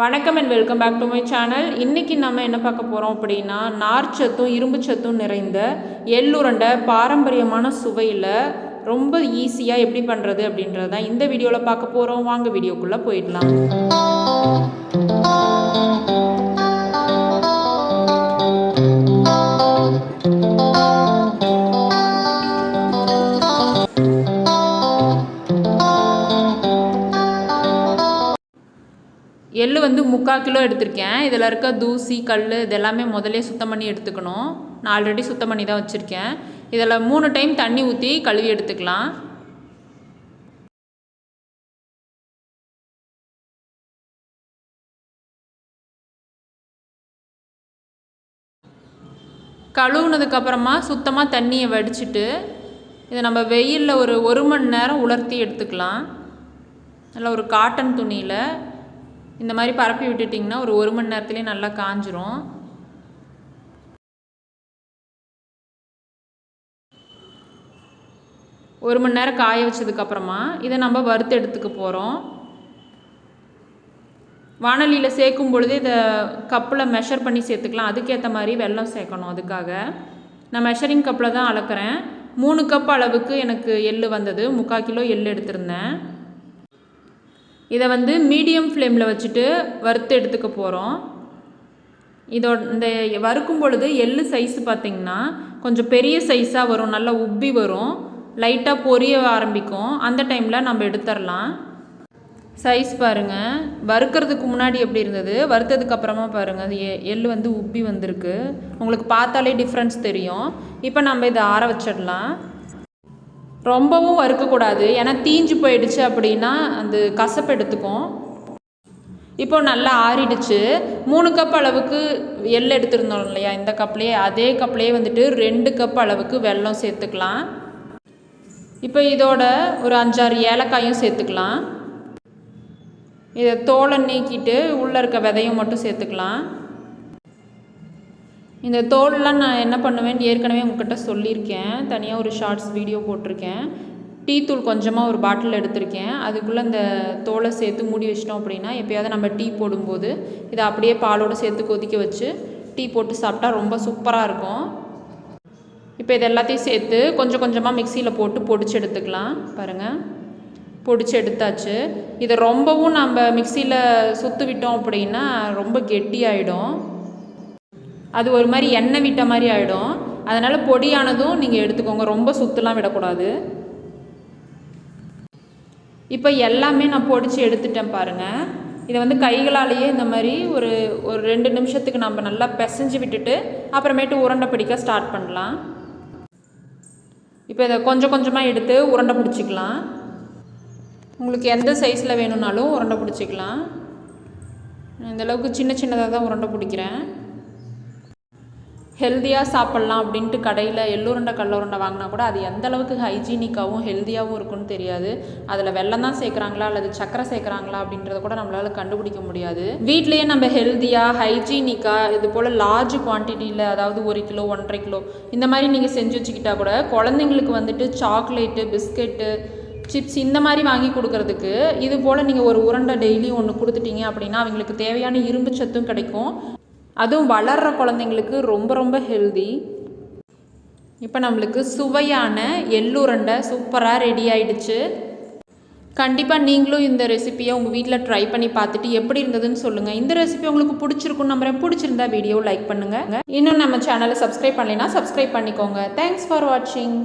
வணக்கம் and welcome back to my channel இன்றைக்கி நம்ம என்ன பார்க்க போகிறோம் அப்படின்னா நார்ச்சத்தும் இரும்பு சத்தும் நிறைந்த எள்ளுருண்டை பாரம்பரியமான சுவையில் ரொம்ப ஈஸியாக எப்படி பண்ணுறது அப்படின்றது தான் இந்த வீடியோவில் பார்க்க போகிறோம் வாங்க வீடியோக்குள்ளே போயிடலாம். எள் வந்து முக்கால் கிலோ எடுத்திருக்கேன். இதில் இருக்க தூசி கல் இதெல்லாமே முதல்ல சுத்தம் பண்ணி எடுத்துக்கணும். நான் ஆல்ரெடி சுத்தம் பண்ணி தான் வச்சுருக்கேன். இதில் மூணு டைம் தண்ணி ஊற்றி கழுவி எடுத்துக்கலாம். கழுவுனதுக்கப்புறமா சுத்தமாக தண்ணியை வடிச்சிட்டு இதை நம்ம வெயிலில் ஒரு ஒரு மணி நேரம் உலர்த்தி எடுத்துக்கலாம். நல்லா ஒரு காட்டன் துணியில் இந்த மாதிரி பரப்பி விட்டுட்டிங்கன்னா ஒரு ஒரு மணி நேரத்துலேயே நல்லா காஞ்சிரும். ஒரு மணி நேரம் காய வச்சதுக்கப்புறமா இதை நம்ம வறுத்து எடுத்துக்க போகிறோம் வானலியில் சேர்க்கும் பொழுது இதை கப்பில் மெஷர் பண்ணி சேர்த்துக்கலாம். அதுக்கேற்ற மாதிரி வெல்லம் சேர்க்கணும் அதுக்காக. நான் மெஷரிங் கப்பில் தான் அளக்குறேன். மூணு கப் அளவுக்கு எனக்கு எள் வந்தது. முக்கால் கிலோ எள் எடுத்திருந்தேன். இதை வந்து மீடியம் ஃப்ளேமில் வச்சுட்டு வறுத்து எடுத்துக்க போகிறோம். இதோட இந்த வறுக்கும் பொழுது எள்ளு சைஸ் பார்த்திங்கன்னா கொஞ்சம் பெரிய சைஸாக வரும் நல்லா உப்பி வரும். லைட்டாக பொரிய ஆரம்பிக்கும். அந்த டைமில் நம்ம எடுத்துடலாம். சைஸ் பாருங்கள் வறுக்கிறதுக்கு முன்னாடி எப்படி இருந்தது? வறுத்ததுக்கு அப்புறமா பாருங்கள் அது எ எள் வந்து உப்பி வந்திருக்கு. உங்களுக்கு பார்த்தாலே டிஃப்ரென்ஸ் தெரியும். இப்போ நம்ம இதை ஆற வச்சிடலாம். ரொம்பவும் வறுக்கக்கூடாது. ஏன்னா தீஞ்சு போயிடுச்சு அப்படின்னா அந்த கசப்பு எடுத்துக்கும். இப்போ நல்லா ஆறிடுச்சு. மூணு கப் அளவுக்கு எள் எடுத்துருந்தோம் இல்லையா? இந்த கப்லேயே அதே கப்லேயே வந்துட்டு ரெண்டு கப் அளவுக்கு வெல்லம் சேர்த்துக்கலாம். இப்போ இதோட ஒரு அஞ்சாறு ஏலக்காயும் சேர்த்துக்கலாம். இதை தோலை நீக்கிட்டு உள்ளே இருக்க விதையும் மட்டும் சேர்த்துக்கலாம். இந்த தோல்லாம் நான் என்ன பண்ணுவேன் ஏற்கனவே உங்ககிட்ட சொல்லியிருக்கேன். தனியாக ஒரு ஷார்ட்ஸ் வீடியோ போட்டிருக்கேன். டீ தூள் கொஞ்சமாக ஒரு பாட்டில் எடுத்திருக்கேன். அதுக்குள்ளே இந்த தோலை சேர்த்து மூடி வச்சிட்டோம் அப்படின்னா எப்போயாவது நம்ம டீ போடும்போது இதை அப்படியே பாலோடு சேர்த்து கொதிக்க வச்சு டீ போட்டு சாப்பிட்டா ரொம்ப சூப்பராக இருக்கும். இப்போ இது எல்லாத்தையும் சேர்த்து கொஞ்சம் கொஞ்சமாக மிக்சியில் போட்டு பொடிச்சு எடுத்துக்கலாம். பாருங்கள் பொடிச்சு எடுத்தாச்சு. இதை ரொம்பவும் நம்ம மிக்சியில் சுற்று விட்டோம் அப்படின்னா ரொம்ப கெட்டியாயிடும். அது ஒரு மாதிரி எண்ணெய் விட்ட மாதிரி ஆகிடும் அதனால் பொடியானதும் நீங்கள் எடுத்துக்கோங்க. ரொம்ப சுத்தலாம் விடக்கூடாது. இப்போ எல்லாமே நான் பொடிச்சு எடுத்துட்டேன் பாருங்கள் இதை வந்து கைகளாலேயே இந்த மாதிரி ஒரு ஒரு ரெண்டு நிமிஷத்துக்கு நம்ம நல்லா பிசைஞ்சு விட்டுட்டு அப்புறமேட்டு உருண்டை பிடிக்க ஸ்டார்ட் பண்ணலாம். இப்போ இதை கொஞ்சம் கொஞ்சமாக எடுத்து உருண்டை பிடிச்சிக்கலாம். உங்களுக்கு எந்த சைஸில் வேணும்னாலும் உருண்டை பிடிச்சிக்கலாம். இந்தளவுக்கு சின்ன சின்னதாக தான் உருண்டை பிடிக்கிறேன். ஹெல்த்தியாக சாப்பிட்லாம் அப்படின்ட்டு கடையில் எள்ளுருண்டை கடலுருண்டை வாங்கினா கூட அது எந்த அளவுக்கு ஹைஜீனிக்காகவும் ஹெல்த்தியாகவும் இருக்குன்னு தெரியாது. அதில் வெள்ளம் தான் சேர்க்குறாங்களா அல்லது சக்கரை சேர்க்குறாங்களா அப்படின்றத கூட நம்மளால் கண்டுபிடிக்க முடியாது. வீட்லேயே நம்ம ஹெல்த்தியாக ஹைஜீனிக்காக இது போல் லார்ஜ் குவான்டிட்டியில் அதாவது ஒரு கிலோ ஒன்றரை கிலோ இந்த மாதிரி நீங்கள் செஞ்சு வச்சுக்கிட்டா கூட குழந்தைங்களுக்கு வந்துட்டு சாக்லேட்டு பிஸ்கெட்டு சிப்ஸ் இந்த மாதிரி வாங்கி கொடுக்கறதுக்கு இது போல் நீங்கள் ஒரு உருண்டை டெய்லி ஒன்று கொடுத்துட்டீங்க அப்படின்னா அவங்களுக்கு தேவையான இரும்பு சத்தும் கிடைக்கும். அதுவும் வளர்கிற குழந்தைங்களுக்கு ரொம்ப ரொம்ப ஹெல்தி இப்போ நம்மளுக்கு சுவையான எள்ளுருண்டை சூப்பராக ரெடி ஆயிடுச்சு. கண்டிப்பாக நீங்களும் இந்த ரெசிப்பியை உங்கள் வீட்டில் ட்ரை பண்ணி பார்த்துட்டு எப்படி இருந்ததுன்னு சொல்லுங்கள் இந்த ரெசிபி உங்களுக்கு பிடிச்சிருக்கும் நம்புறேன். பிடிச்சிருந்தா வீடியோ லைக் பண்ணுங்கள் இன்னும் நம்ம சேனலை சப்ஸ்கிரைப் பண்ணலைன்னா சப்ஸ்கிரைப் பண்ணிக்கோங்க. தேங்க்ஸ் ஃபார் வாட்சிங்